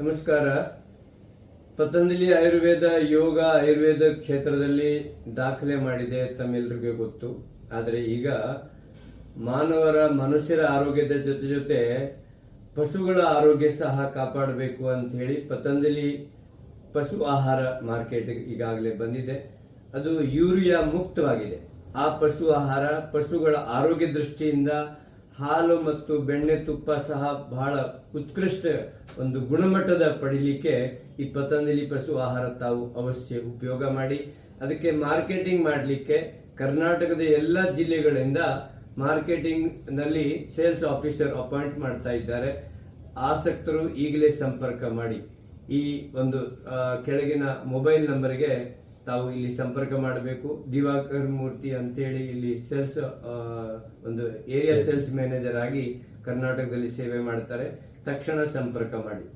ನಮಸ್ಕಾರ. ಪತಂಜಲಿ ಆಯುರ್ವೇದ ಯೋಗ ಆಯುರ್ವೇದ ಕ್ಷೇತ್ರದಲ್ಲಿ ದಾಖಲೆ ಮಾಡಿದೆ ತಮ್ಮೆಲ್ಲರಿಗೂ ಗೊತ್ತು. ಆದರೆ ಈಗ ಮಾನವರ, ಮನುಷ್ಯರ ಆರೋಗ್ಯದ ಜೊತೆ ಜೊತೆ ಪಶುಗಳ ಆರೋಗ್ಯ ಸಹ ಕಾಪಾಡಬೇಕು ಅಂತ ಹೇಳಿ ಪತಂಜಲಿ ಪಶು ಆಹಾರ ಮಾರ್ಕೆಟ್ ಈಗಾಗಲೇ ಬಂದಿದೆ. ಅದು ಯೂರಿಯಾ ಮುಕ್ತವಾಗಿದೆ. ಆ ಪಶು ಆಹಾರ ಪಶುಗಳ ಆರೋಗ್ಯ ದೃಷ್ಟಿಯಿಂದ ಹಾಲು ಮತ್ತು ಬೆಣ್ಣೆ ತುಪ್ಪ ಸಹ ಬಹಳ ಉತ್ಕೃಷ್ಟ ಒಂದು ಗುಣಮಟ್ಟದ ಪಡಿಲಿಕ್ಕೆ ಈ ಪತಂಜಲಿ ಪಶು ಆಹಾರ ತಾವು ಅವಶ್ಯ ಉಪಯೋಗ ಮಾಡಿ. ಅದಕ್ಕೆ ಮಾರ್ಕೆಟಿಂಗ್ ಮಾಡಲಿಕ್ಕೆ ಕರ್ನಾಟಕದ ಎಲ್ಲ ಜಿಲ್ಲೆಗಳಿಂದ ಮಾರ್ಕೆಟಿಂಗ್ನಲ್ಲಿ ಸೇಲ್ಸ್ ಆಫೀಸರ್ ಅಪಾಯಿಂಟ್ ಮಾಡ್ತಾ ಇದ್ದಾರೆ. ಆಸಕ್ತರು ಈಗಲೇ ಸಂಪರ್ಕ ಮಾಡಿ. ಈ ಒಂದು ಕೆಳಗಿನ ಮೊಬೈಲ್ ನಂಬರ್ಗೆ ತಾವು ಇಲ್ಲಿ ಸಂಪರ್ಕ ಮಾಡಬೇಕು. ದಿವಾಕರ್ ಮೂರ್ತಿ ಅಂತೇಳಿ ಇಲ್ಲಿ ಸೇಲ್ಸ್ ಒಂದು ಏರಿಯಾ ಸೇಲ್ಸ್ ಮ್ಯಾನೇಜರ್ ಆಗಿ ಕರ್ನಾಟಕದಲ್ಲಿ ಸೇವೆ ಮಾಡ್ತಾರೆ. ತಕ್ಷಣ ಸಂಪರ್ಕ ಮಾಡಿ.